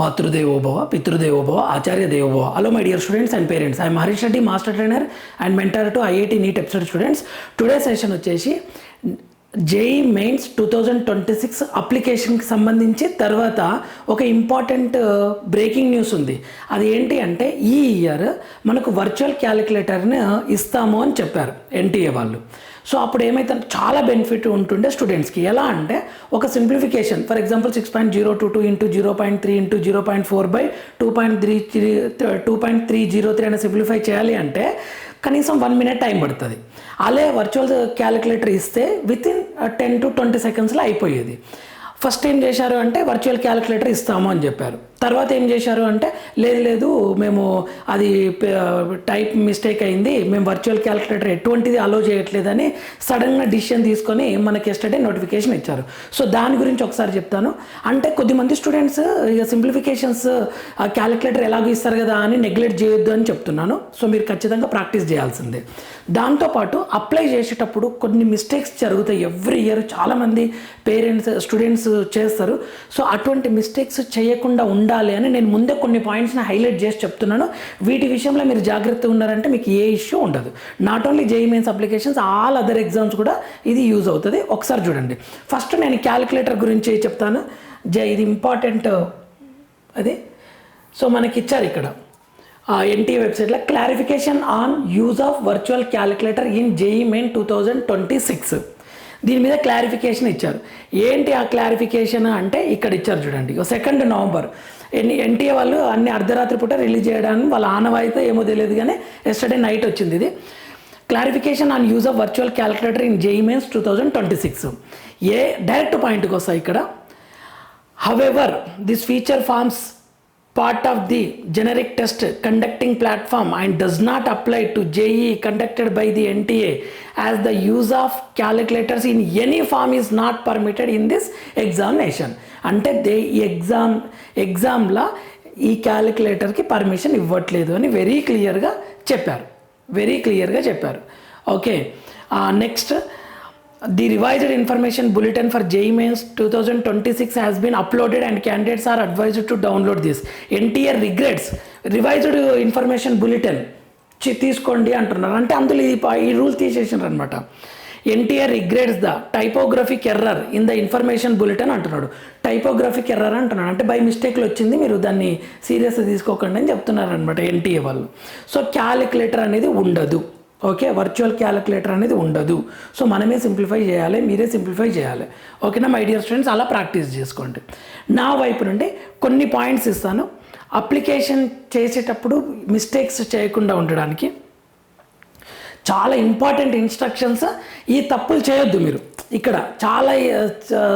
మాతృదేవోభవ పితృదేవోభవ ఆచార్య దేవోభవ hello my dear students and parents I'm Harish Reddy master trainer and mentor to IIT NEET episode students today session వచ్చేసి JEE Mains two thousand twenty six అప్లికేషన్కి సంబంధించి తర్వాత ఒక important breaking news ఉంది. అది ఏంటి అంటే ఈ ఇయర్ మనకు వర్చువల్ క్యాలిక్యులేటర్ని ఇస్తాము అని చెప్పారు. ఎన్టీఏ వాళ్ళు. సో అప్పుడు ఏమైతే చాలా బెనిఫిట్ ఉంటుండే స్టూడెంట్స్కి. ఎలా అంటే ఒక simplification. For example six point zero two two into zero point three into zero point four by two point three three two point three zero three అని సింప్లిఫై చేయాలి అంటే కనీసం వన్ మినిట్ టైం పడుతుంది. అలే వర్చువల్ క్యాలిక్యులేటర్ ఇస్తే within ten to twenty సెకండ్స్లో అయిపోయేది. First ఏం చేశారు అంటే వర్చువల్ క్యాలిక్యులేటర్ ఇస్తాము అని చెప్పారు. తర్వాత ఏం చేశారు అంటే లేదు లేదు మేము అది టైప్ మిస్టేక్ అయింది మేము వర్చువల్ క్యాలిక్యులేటర్ ఎటువంటిది అలో చేయట్లేదని సడన్గా డిసిషన్ తీసుకొని మనకి ఎస్టర్డే నోటిఫికేషన్ ఇచ్చారు. సో దాని గురించి ఒకసారి చెప్తాను. అంటే కొద్దిమంది స్టూడెంట్స్ ఇక సింప్లిఫికేషన్స్ క్యాలిక్యులేటర్ ఎలాగో ఇస్తారు కదా అని నెగ్లెక్ట్ చేయొద్దు అని చెప్తున్నాను. సో మీరు ఖచ్చితంగా ప్రాక్టీస్ చేయాల్సిందే. దాంతోపాటు అప్లై చేసేటప్పుడు కొన్ని మిస్టేక్స్ జరుగుతాయి. ఎవ్రీ ఇయర్ చాలామంది పేరెంట్స్ స్టూడెంట్స్ చేస్తారు. సో అటువంటి మిస్టేక్స్ చేయకుండా ఉండాలి అని నేను ముందే కొన్ని పాయింట్స్ని హైలైట్ చేసి చెప్తున్నాను. వీటి విషయంలో మీరు జాగ్రత్తగా ఉన్నారంటే మీకు ఏ ఇష్యూ ఉండదు. Not only JEE Mains applications all other exams కూడా ఇది యూజ్ అవుతుంది. ఒకసారి చూడండి. ఫస్ట్ నేను క్యాలిక్యులేటర్ గురించి చెప్తాను. జే ఇది ఇంపార్టెంట్ అది? సో మనకి ఇచ్చారు ఇక్కడ. ఎన్టీ వెబ్సైట్లో clarification on use of virtual calculator in JEE Main two thousand twenty six దీని మీద క్లారిఫికేషన్ ఇచ్చారు. ఏంటి ఆ క్లారిఫికేషన్ అంటే ఇక్కడ ఇచ్చారు చూడండి. సెకండ్ నవంబర్ ఎన్ని ఎన్టీఏ వాళ్ళు అన్ని అర్ధరాత్రి పూట రిలీజ్ చేయడానికి వాళ్ళ ఆనవాయితే ఏమో తెలియదు కానీ ఎస్టర్డే నైట్ వచ్చింది ఇది. Clarification on use of virtual calculator in JEE Mains two thousand twenty six a direct point కోసం ఇక్కడ. However this feature forms part of the generic test conducting platform and does not apply to JEE conducted by the NTA as the use of calculators in any form is not permitted in this examination అంటే they ఈ exam ఎగ్జామ్లా ఈ క్యాలిక్యులేటర్కి permission ఇవ్వట్లేదు అని very క్లియర్గా చెప్పారు. Very క్లియర్గా చెప్పారు. Okay. Next the revised information bulletin for JEE Mains two thousand twenty six has been uploaded and candidates are advised to download this NTA regrets revised information bulletin తీసుకోండి అంటున్నారు. అంటే అందులో ఈ ఈ రూల్ తీసేసినారు అనమాట NTA regrets the typographic error in the information bulletin అంటున్నాడు. Typographic error అంటున్నాడు. అంటే బై మిస్టేక్లు వచ్చింది మీరు దాన్ని సీరియస్గా తీసుకోకండి అని చెప్తున్నారనమాట ఎన్టీఏ వాళ్ళు. సో క్యాలిక్యులేటర్ అనేది ఉండదు. ఓకే వర్చువల్ క్యాలిక్యులేటర్ అనేది ఉండదు. సో మనమే సింప్లిఫై చేయాలి మీరే సింప్లిఫై చేయాలి. ఓకేనా మై డియర్ స్టూడెంట్స్ అలా ప్రాక్టీస్ చేసుకోండి. నా వైపు నుండి కొన్ని పాయింట్స్ ఇస్తాను. అప్లికేషన్ చేసేటప్పుడు మిస్టేక్స్ చేయకుండా ఉండడానికి చాలా ఇంపార్టెంట్ ఇన్స్ట్రక్షన్స్ ఈ తప్పులు చేయొద్దు మీరు. ఇక్కడ చాలా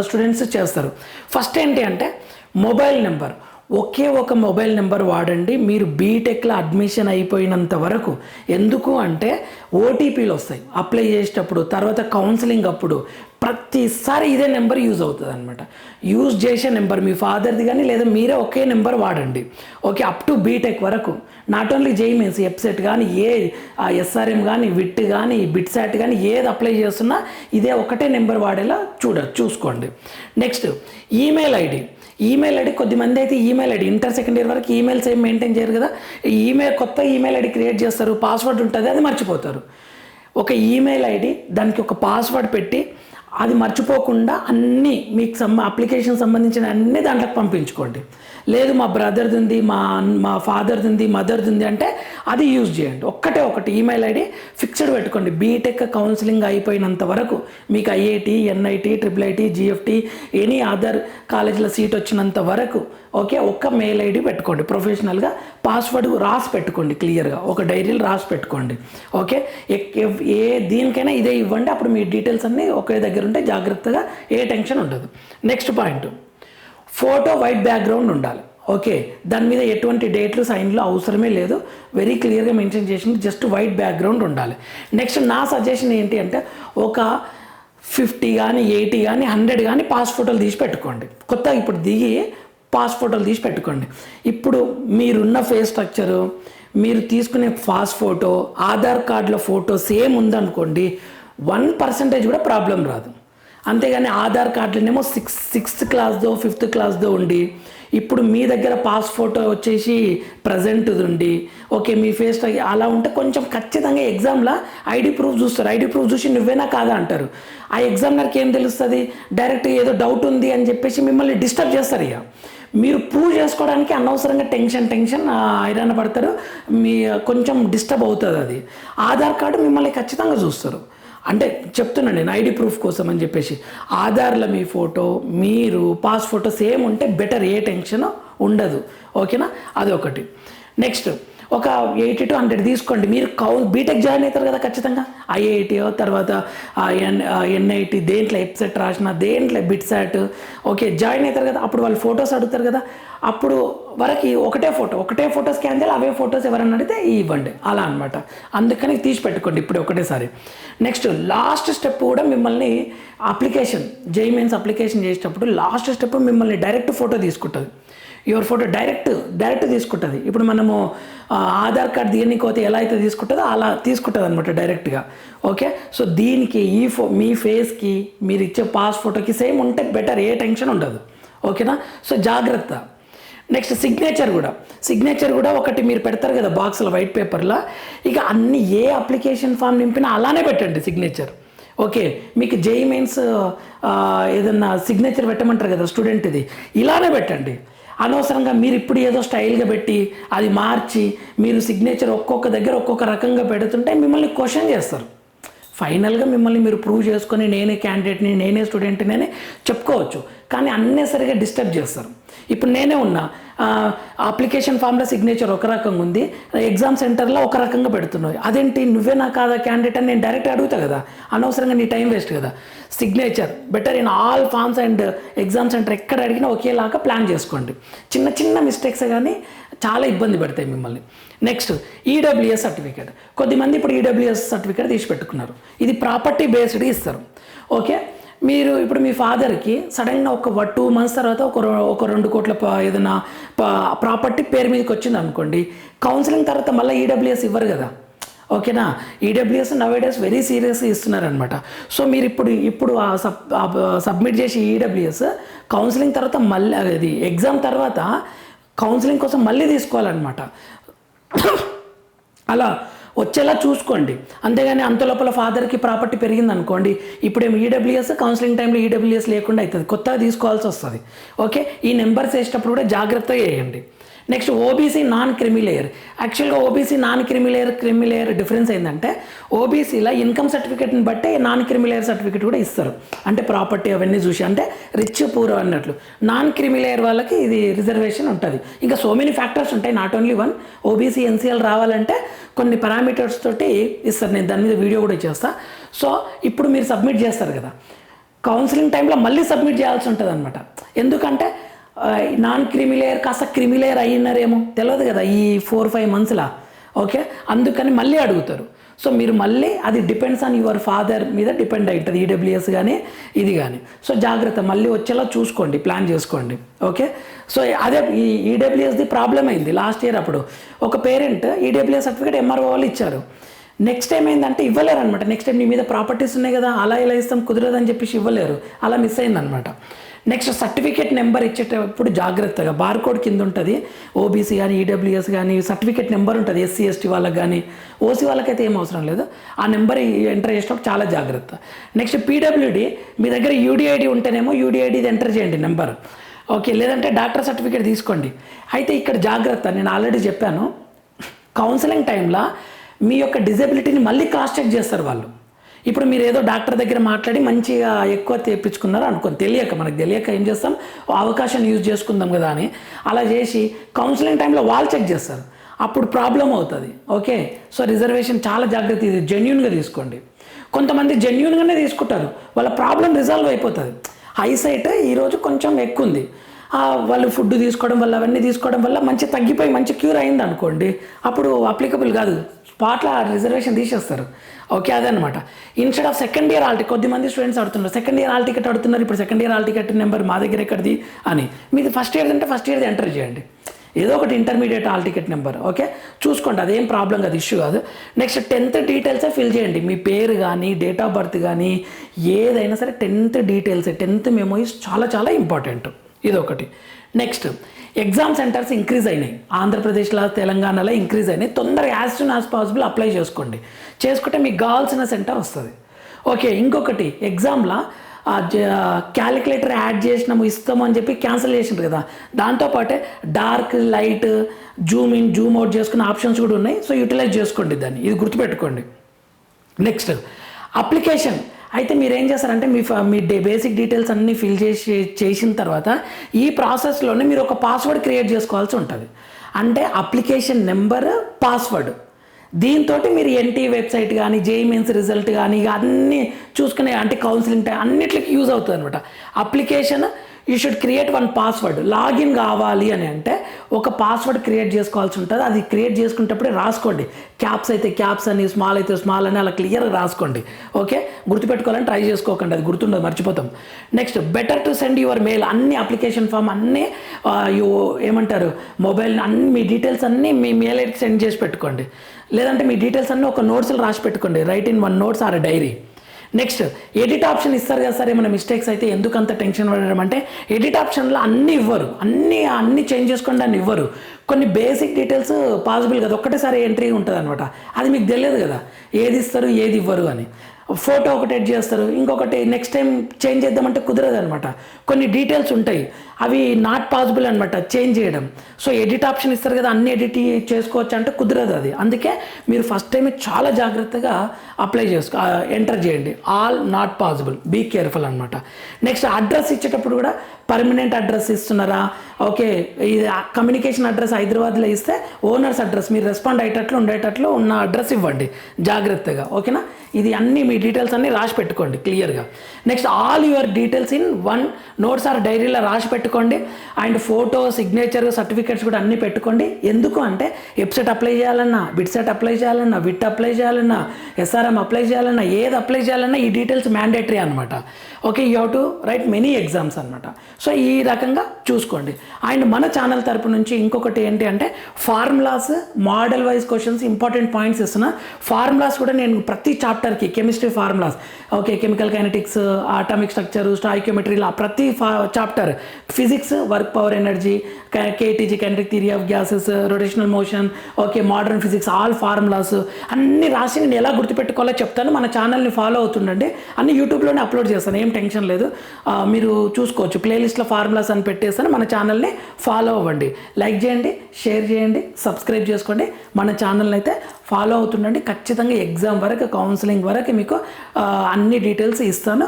స్టూడెంట్స్ చేస్తారు. ఫస్ట్ ఏంటి అంటే మొబైల్ నెంబర్. ఒకే ఒక మొబైల్ నెంబర్ వాడండి మీరు బీటెక్లో అడ్మిషన్ అయిపోయినంత వరకు. ఎందుకు అంటే ఓటీపీలు వస్తాయి. అప్లై చేసేటప్పుడు తర్వాత కౌన్సిలింగ్ అప్పుడు. ప్రతిసారి ఇదే నెంబర్ యూజ్ అవుతుంది అనమాట యూజ్ చేసే నెంబర్ మీ ఫాదర్ది కానీ లేదా మీరే ఒకే నెంబర్ వాడండి. ఓకే అప్ టు బీటెక్ వరకు. Not only JEE Mains EAPCET కానీ ఏ ఎస్ఆర్ఎం కానీ విట్ కానీ బిట్సాట్ కానీ ఏది అప్లై చేస్తున్నా ఇదే ఒకటే నెంబర్ వాడేలా చూడ చూసుకోండి. Next email ID. Email ID కొద్దిమంది అయితే email ID. Inter second year వరకు ఈమెయిల్స్ ఏం మెయింటైన్ చేయరు కదా. ఈమెయిల్ కొత్త ఈమెయిల్ ఐడి క్రియేట్ చేస్తారు. పాస్వర్డ్ ఉంటుంది అది మర్చిపోతారు. ఒక ఈమెయిల్ ఐడి దానికి ఒక పాస్వర్డ్ పెట్టి అది మర్చిపోకుండా అన్నీ మీకు సంబ అప్లికేషన్ సంబంధించిన అన్ని దాంట్లోకి పంపించుకోండి. లేదు మా బ్రదర్ది ఉంది మా మా ఫాదర్ది ఉంది మదర్ది ఉంది అంటే అది యూజ్ చేయండి. ఒక్కటే ఒకటి ఈమెయిల్ ఐడి ఫిక్స్డ్ పెట్టుకోండి. బీటెక్ కౌన్సిలింగ్ అయిపోయినంత వరకు మీకు IIT NIT triple IT GFT any other కాలేజీల సీట్ వచ్చినంత వరకు ఓకే ఒక్క మెయిల్ ఐడి పెట్టుకోండి. ప్రొఫెషనల్గా పాస్వర్డ్ రాసి పెట్టుకోండి క్లియర్గా ఒక డైరీలో రాసి పెట్టుకోండి ఓకే ఎక్- ఏ దీనికైనా ఇదే ఇవ్వండి. అప్పుడు మీ డీటెయిల్స్ అన్నీ ఒకే దగ్గర ఉంటే జాగ్రత్తగా ఏ టెన్షన్ ఉండదు. Next point photo white background ఉండాలి. ఓకే దాని మీద ఎటువంటి డేట్లు సైన్లు అవసరమే లేదు. వెరీ క్లియర్గా మెన్షన్ చేసింది. జస్ట్ వైట్ బ్యాక్గ్రౌండ్ ఉండాలి. నెక్స్ట్ నా సజెషన్ ఏంటి అంటే ఒక ఫిఫ్టీ కానీ ఎయిటీ కానీ హండ్రెడ్ కానీ పాస్ ఫోటోలు తీసి పెట్టుకోండి. కొత్తగా ఇప్పుడు దిగి పాస్ ఫోటోలు తీసి పెట్టుకోండి. ఇప్పుడు మీరున్న ఫేస్ స్ట్రక్చరు మీరు తీసుకునే పాస్ ఫోటో ఆధార్ కార్డులో ఫోటో సేమ్ ఉందనుకోండి వన్ పర్సెంటేజ్ కూడా ప్రాబ్లం రాదు. అంతేగాని ఆధార్ కార్డులోనేమో సిక్స్ సిక్స్త్ క్లాస్దో ఫిఫ్త్ క్లాస్దో ఉండి ఇప్పుడు మీ దగ్గర పాస్ ఫోటో వచ్చేసి ప్రజెంట్ది ఉండి ఓకే మీ ఫేస్ అలా ఉంటే కొంచెం ఖచ్చితంగా ఎగ్జామ్లో ఐడి ప్రూఫ్ చూస్తారు. ఐడి ప్రూఫ్ చూసి నువ్వేనా కాదా అంటారు. ఆ ఎగ్జామినర్కి ఏం తెలుస్తుంది? డైరెక్ట్ ఏదో డౌట్ ఉంది అని చెప్పేసి మిమ్మల్ని డిస్టర్బ్ చేస్తారు ఇక. మీరు ప్రూవ్ చేసుకోవడానికి అనవసరంగా టెన్షన్ టెన్షన్ ఐరాణ పడతారు. మీ కొంచెం డిస్టర్బ్ అవుతుంది అది. ఆధార్ కార్డు మిమ్మల్ని ఖచ్చితంగా చూస్తారు. అంటే చెప్తున్నాను నేను ఐడి ప్రూఫ్ కోసం అని చెప్పేసి. ఆధార్లో మీ ఫోటో మీరు పాస్ ఫోటో సేమ్ ఉంటే బెటర్ ఏ టెన్షన్ ఉండదు. ఓకేనా? అది ఒకటి నెక్స్ట్ ఒక ఎయిటీ టు హండ్రెడ్ తీసుకోండి. మీరు కౌ బీటెక్ జాయిన్ అవుతారు కదా ఖచ్చితంగా? ఐఐటియో తర్వాత ఎన్ ఎన్ఐటి దేంట్లో ఎప్సెట్ రాసిన దేంట్లో బిట్సాట్ ఓకే జాయిన్ అవుతారు కదా అప్పుడు వాళ్ళు ఫొటోస్ అడుగుతారు కదా అప్పుడు వరకు ఒకటే ఫోటో ఒకటే ఫోటో స్కాన్ చేయాలి అవే ఫొటోస్ ఎవరన్నా అడిగితే ఇవ్వండి. అలా అనమాట అందుకని తీసి పెట్టుకోండి ఇప్పుడు ఒకటేసారి. నెక్స్ట్ లాస్ట్ స్టెప్ కూడా మిమ్మల్ని అప్లికేషన్ జై అప్లికేషన్ చేసేటప్పుడు లాస్ట్ స్టెప్ మిమ్మల్ని డైరెక్ట్ ఫోటో తీసుకుంటుంది. యువర్ ఫోటో డైరెక్ట్ డైరెక్ట్ తీసుకుంటుంది. ఇప్పుడు మనము ఆధార్ కార్డ్ దీనికోతే ఎలా అయితే తీసుకుంటుందో అలా తీసుకుంటుంది అనమాట డైరెక్ట్గా. ఓకే? సో దీనికి ఈ ఫో మీ ఫేస్కి మీరు ఇచ్చే పాస్ ఫోటోకి సేమ్ ఉంటే బెటర్ ఏ టెన్షన్ ఉండదు. ఓకేనా? సో జాగ్రత్త. నెక్స్ట్ సిగ్నేచర్ కూడా. సిగ్నేచర్ కూడా ఒకటి మీరు పెడతారు కదా బాక్స్లో వైట్ పేపర్లో. ఇక అన్ని ఏ అప్లికేషన్ ఫామ్ నింపినా అలానే పెట్టండి సిగ్నేచర్. ఓకే? మీకు జేఈ మెయిన్స్ ఏదన్నా సిగ్నేచర్ పెట్టమంటారు కదా స్టూడెంట్ ఇది ఇలానే పెట్టండి. అనవసరంగా మీరు ఇప్పుడు ఏదో స్టైల్గా పెట్టి అది మార్చి మీరు సిగ్నేచర్ ఒక్కొక్క దగ్గర ఒక్కొక్క రకంగా పెడుతుంటే మిమ్మల్ని క్వశ్చన్ చేస్తారు. ఫైనల్గా మిమ్మల్ని మీరు ప్రూవ్ చేసుకొని నేనే క్యాండిడేట్ని నేనే స్టూడెంట్ని అని చెప్పుకోవచ్చు. కానీ అన్నెసరిగా డిస్టర్బ్ చేస్తారు. ఇప్పుడు నేనే ఉన్నా అప్లికేషన్ ఫామ్లో సిగ్నేచర్ ఒక రకంగా ఉంది ఎగ్జామ్ సెంటర్లో ఒక రకంగా పెడుతున్నావు. అదేంటి? నువ్వే నా కాదా క్యాండిడేట్ అని నేను డైరెక్ట్ అడుగుతా కదా. అనవసరంగా నీ టైం వేస్ట్ కదా. Signature better in all forms and exam centre ఎక్కడ అడిగినా ఒకేలాగా ప్లాన్ చేసుకోండి. చిన్న చిన్న మిస్టేక్స్ కానీ చాలా ఇబ్బంది పెడతాయి మిమ్మల్ని. Next EWS certificate. కొద్దిమంది ఇప్పుడు ఈడబ్ల్యూఎస్ సర్టిఫికేట్ తీసి పెట్టుకున్నారు ఇది ప్రాపర్టీ బేస్డ్ ఇస్తారు. ఓకే? మీరు ఇప్పుడు మీ ఫాదర్కి సడన్గా ఒక టూ మంత్స్ తర్వాత ఒక ఒక రెండు కోట్ల ఏదైనా ప్రాపర్టీ పేరు మీదకి వచ్చింది అనుకోండి కౌన్సిలింగ్ తర్వాత మళ్ళీ ఈడబ్ల్యూఎస్ ఇవ్వరు కదా. ఓకేనా? ఈడబ్ల్యూఎస్ నవేడేస్ వెరీ సీరియస్గా ఇస్తున్నారనమాట సో మీరు ఇప్పుడు ఇప్పుడు ఆ సబ్ సబ్మిట్ చేసి ఈడబ్ల్యూఎస్ కౌన్సిలింగ్ తర్వాత మళ్ళీ అది ఎగ్జామ్ తర్వాత కౌన్సిలింగ్ కోసం మళ్ళీ తీసుకోవాలన్నమాట. అలా వచ్చేలా చూసుకోండి. అంతేగాని అంత లోపల ఫాదర్కి ప్రాపర్టీ పెరిగింది అనుకోండి ఇప్పుడేమో ఈడబ్ల్యూఎస్ కౌన్సిలింగ్ టైంలో ఈడబ్ల్యూఎస్ లేకుండా అవుతుంది కొత్తగా తీసుకోవాల్సి వస్తుంది. ఓకే? ఈ నెంబర్స్ వేసేటప్పుడు కూడా జాగ్రత్తగా వేయండి next OBC non creamy layer యాక్చువల్గా OBC non creamy layer creamy layer difference ఏంటంటే ఓబీసీలో ఇన్కమ్ సర్టిఫికేట్ని బట్టే నాన్ క్రిమిలేయర్ సర్టిఫికేట్ కూడా ఇస్తారు. అంటే ప్రాపర్టీ అవన్నీ చూసి అంటే రిచ్ పూర్ అన్నట్లు. నాన్ క్రిమిలేయర్ వాళ్ళకి ఇది రిజర్వేషన్ ఉంటుంది. ఇంకా సో మెనీ ఫ్యాక్టర్స్ ఉంటాయి not only one. OBC NCL రావాలంటే కొన్ని పారామీటర్స్ తోటి ఇస్తారు. నేను దాని మీద వీడియో కూడా చేస్తా. సో ఇప్పుడు మీరు సబ్మిట్ చేస్తారు కదా. కౌన్సిలింగ్ టైంలో మళ్ళీ సబ్మిట్ చేయాల్సి ఉంటుంది అనమాట ఎందుకంటే నాన్ క్రిమిలేయర్ కాస్త క్రిమిలేయర్ అయినారేమో తెలియదు కదా ఈ ఫోర్ ఫైవ్ మంత్స్లా. ఓకే? అందుకని మళ్ళీ అడుగుతారు. సో మీరు మళ్ళీ అది డిపెండ్స్ ఆన్ యువర్ ఫాదర్ మీద డిపెండ్ అవుతుంది ఈడబ్ల్యూఎస్ కానీ ఇది కానీ సో జాగ్రత్త. మళ్ళీ వచ్చేలా చూసుకోండి ప్లాన్ చేసుకోండి. ఓకే? సో అదే ఈ ఈడబ్ల్యూఎస్ది ప్రాబ్లం అయింది లాస్ట్ ఇయర్ అప్పుడు. ఒక పేరెంట్ ఈడబ్ల్యూఎస్ సర్టిఫికేట్ ఎంఆర్ఓ వాళ్ళు ఇచ్చారు. నెక్స్ట్ టైం ఏంటంటే ఇవ్వలేరు అనమాట నెక్స్ట్ టైం నీ మీద ప్రాపర్టీస్ ఉన్నాయి కదా అలా ఇలా ఇస్తాం కుదరదని చెప్పేసి ఇవ్వలేరు. అలా మిస్ అయిందనమాట నెక్స్ట్ సర్టిఫికేట్ నెంబర్ ఇచ్చేటప్పుడు జాగ్రత్తగా బార్కోడ్ కింద ఉంటుంది. ఓబీసీ కానీ ఈడబ్ల్యూఎస్ కానీ సర్టిఫికేట్ నెంబర్ ఉంటుంది. ఎస్సీ ఎస్టీ వాళ్ళకి కానీ ఓసీ వాళ్ళకైతే ఏం అవసరం లేదు. ఆ నెంబర్ ఎంటర్ చేసేటప్పుడు చాలా జాగ్రత్త. నెక్స్ట్ పీడబ్ల్యూడి మీ దగ్గర యూడిఐడి ఉంటేనేమో యూడిఐడిది ఎంటర్ చేయండి నెంబర్ ఓకే లేదంటే డాక్టర్ సర్టిఫికేట్ తీసుకోండి. అయితే ఇక్కడ జాగ్రత్త నేను ఆల్రెడీ చెప్పాను. కౌన్సిలింగ్ టైంలో మీ యొక్క డిజబిలిటీని మళ్ళీ క్రాస్ చెక్ చేస్తారు వాళ్ళు. ఇప్పుడు మీరు ఏదో డాక్టర్ దగ్గర మాట్లాడి మంచిగా ఎక్కువ తెప్పించుకున్నారు అనుకోని తెలియక మనకు తెలియక ఏం చేస్తాం? ఓ అవకాశాన్ని యూజ్ చేసుకుందాం కదా అని అలా చేసి కౌన్సిలింగ్ టైంలో వాళ్ళు చెక్ చేస్తారు. అప్పుడు ప్రాబ్లం అవుతుంది. ఓకే సో రిజర్వేషన్ చాలా జాగ్రత్త. ఇది జెన్యున్గా తీసుకోండి. కొంతమంది జెన్యున్గానే తీసుకుంటారు. వాళ్ళ ప్రాబ్లం రిజాల్వ్ అయిపోతుంది. హైసైట్ ఈరోజు కొంచెం ఎక్కువ ఉంది. వాళ్ళు ఫుడ్ తీసుకోవడం వల్ల అవన్నీ తీసుకోవడం వల్ల మంచి తగ్గిపోయి మంచి క్యూర్ అయింది అనుకోండి అప్పుడు అప్లికబుల్ కాదు. స్పాట్లో రిజర్వేషన్ తీసేస్తారు. ఓకే అదనమాట instead of second year hall ticket కొద్దిమంది స్టూడెంట్స్ అడుగుతున్నారు సెకండ్ ఇయర్ ఆల్ టికెట్ అడుగుతున్నారు ఇప్పుడు second year hall ticket number మా దగ్గర ఎక్కడిది అని. మీది ఫస్ట్ ఇయర్ అంటే ఫస్ట్ ఇయర్ది ఎంటర్ చేయండి. ఏదో ఒకటి intermediate hall ticket number okay? చూసుకోండి అదేం ప్రాబ్లం కాదు ఇష్యూ కాదు. నెక్స్ట్ టెన్త్ డీటెయిల్సే ఫిల్ చేయండి. మీ పేరు కానీ డేట్ ఆఫ్ బర్త్ కానీ ఏదైనా సరే టెన్త్ డీటెయిల్స్ టెన్త్ మెమోరీస్ చాలా చాలా ఇంపార్టెంట్ ఇది ఒకటి నెక్స్ట్ ఎగ్జామ్ సెంటర్స్ ఇంక్రీజ్ అయినాయి. ఆంధ్రప్రదేశ్లో తెలంగాణలో ఇంక్రీజ్ అయినాయి. తొందరగా as soon as possible apply చేసుకోండి. చేసుకుంటే మీకు కావాల్సిన సెంటర్ వస్తుంది. ఓకే ఇంకొకటి ఎగ్జామ్లో క్యాలిక్యులేటర్ యాడ్ చేసినాము ఇస్తాము అని చెప్పి క్యాన్సిల్ చేసిండ్రు కదా. దాంతోపాటే dark light zoom in zoom out చేసుకునే ఆప్షన్స్ కూడా ఉన్నాయి. సో యూటిలైజ్ చేసుకోండి దాన్ని. ఇది గుర్తుపెట్టుకోండి. నెక్స్ట్ అప్లికేషన్ అయితే మీరు ఏం చేస్తారంటే మీ ఫ- మీ డే బేసిక్ డీటెయిల్స్ అన్నీ ఫిల్ చేసి చేసిన తర్వాత ఈ ప్రాసెస్లోనే మీరు ఒక పాస్వర్డ్ క్రియేట్ చేసుకోవాల్సి ఉంటుంది. అంటే అప్లికేషన్ నెంబర్ పాస్వర్డ్ దీంతో మీరు ఎన్టీ వెబ్సైట్ కానీ జేఈ మెయిన్స్ రిజల్ట్ కానీ ఇక అన్నీ చూసుకునే అంటే కౌన్సిలింగ్ టైం అన్నిట్లకి యూజ్ అవుతుంది అనమాట application you should create one password login కావాలి అని అంటే ఒక పాస్వర్డ్ క్రియేట్ చేసుకోవాల్సి ఉంటుంది. అది క్రియేట్ చేసుకునేటప్పుడే రాసుకోండి. క్యాప్స్ అయితే క్యాప్స్ అని స్మాల్ అయితే స్మాల్ అని అలా క్లియర్గా రాసుకోండి. ఓకే గుర్తుపెట్టుకోవాలని ట్రై చేసుకోకండి. అది గుర్తుండదు మర్చిపోతాం. Next better to send your mail అన్ని అప్లికేషన్ ఫామ్ అన్నీ యూ ఏమంటారు? మొబైల్ అన్ని మీ డీటెయిల్స్ అన్నీ మీ మెయిల్ ఐడికి సెండ్ చేసి పెట్టుకోండి. లేదంటే మీ డీటెయిల్స్ అన్నీ ఒక నోట్స్లో రాసి పెట్టుకోండి. Write in one notes or diary next edit option ఇస్తారు కదా సార్ ఏమైనా మిస్టేక్స్ అయితే ఎందుకు అంత టెన్షన్ పడడం అంటే ఎడిట్ ఆప్షన్లో అన్నీ ఇవ్వరు. అన్నీ అన్నీ చేంజ్ చేసుకోండి అని ఇవ్వరు. కొన్ని బేసిక్ డీటెయిల్స్ పాసిబుల్ కదా ఒక్కటేసారి ఎంట్రీ ఉంటుంది అనమాట అది మీకు తెలియదు కదా ఏది ఇస్తారు ఏది ఇవ్వరు అని. ఫోటో ఒకటి ఎడ్ చేస్తారు ఇంకొకటి నెక్స్ట్ టైం చేంజ్ చేద్దామంటే కుదరదు అనమాట కొన్ని డీటెయిల్స్ ఉంటాయి అవి నాట్ పాసిబుల్ అనమాట చేంజ్ చేయడం. సో ఎడిట్ ఆప్షన్ ఇస్తారు కదా అన్ని ఎడిట్ చేసుకోవచ్చు అంటే కుదరదు అది. అందుకే మీరు ఫస్ట్ టైం చాలా జాగ్రత్తగా అప్లై చేసుకో ఎంటర్ చేయండి. All not possible. Be careful అనమాట నెక్స్ట్ అడ్రస్ ఇచ్చేటప్పుడు కూడా పర్మనెంట్ అడ్రస్ ఇస్తున్నారా? ఓకే ఇది కమ్యూనికేషన్ అడ్రస్ హైదరాబాద్లో ఇస్తే ఓనర్స్ అడ్రస్ మీరు రెస్పాండ్ అయ్యేటట్లు ఉండేటట్లు ఉన్న అడ్రస్ ఇవ్వండి. జాగ్రత్తగా. ఓకేనా? ఇది అన్ని మీ డీటెయిల్స్ అన్ని రాసి పెట్టుకోండి క్లియర్గా. Next all your details in one notes or డైరీలో రాసి పెట్టుకోండి. And photo signature certificate certificates కూడా అన్ని పెట్టుకోండి. ఎందుకు అంటే ఎప్సెట్ అప్లై చేయాలన్నా బిట్సెట్ అప్లై చేయాలన్నా విట్ అప్లై చేయాలన్నా ఎస్ఆర్ఎం అప్లై చేయాలన్నా ఏది అప్లై చేయాలన్నా ఈ డీటెయిల్స్ మ్యాండేటరీ అనమాట okay you have to write many exams అనమాట సో ఈ రకంగా చూసుకోండి. అండ్ మన ఛానల్ తరపు నుంచి ఇంకొకటి ఏంటి అంటే formulas model wise questions important points ఇస్తున్నా ఫార్ములాస్ కూడా నేను ప్రతి చాప్టర్కి chemistry formulas okay chemical kinetics atomic structure stoichiometry ఇలా ప్రతి chapter physics work power energy KTG kinetic theory of gases rotational motion okay modern physics all formulas అన్ని రాసి నేను ఎలా గుర్తుపెట్టుకోవాలో చెప్తాను. మన ఛానల్ని ఫాలో అవుతుండండి. అన్ని యూట్యూబ్లోనే అప్లోడ్ చేస్తాను ఏం టెన్షన్ లేదు. మీరు చూసుకోవచ్చు ప్లేలిస్ట్లో ఫార్ములాస్ అని పెట్టేస్తాను మన ఛానల్ని ఫాలో అవ్వండి. లైక్ చేయండి షేర్ చేయండి సబ్స్క్రైబ్ చేసుకోండి. మన ఛానల్ని అయితే ఫాలో అవుతుండండి. ఖచ్చితంగా ఎగ్జామ్ వరకు కౌన్సిలింగ్ వరకు మీకు అన్ని డీటెయిల్స్ ఇస్తాను.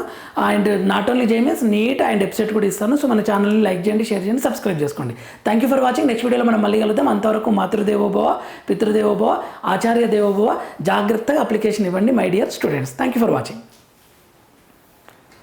And not only JEE Mains NEET and website కూడా ఇస్తాను. సో మన ఛానల్ని లైక్ చేయండి షేర్ చేయండి సబ్స్క్రైబ్ చేసుకోండి. Thank you for watching next వీడియోలో మనం మళ్ళీ కలుద్దాం. అంతవరకు మాతృదేవోభవ పితృదేవోభవ ఆచార్య దేవోభవ జాగ్రత్తగా అప్లికేషన్ ఇవ్వండి my dear students thank you for watching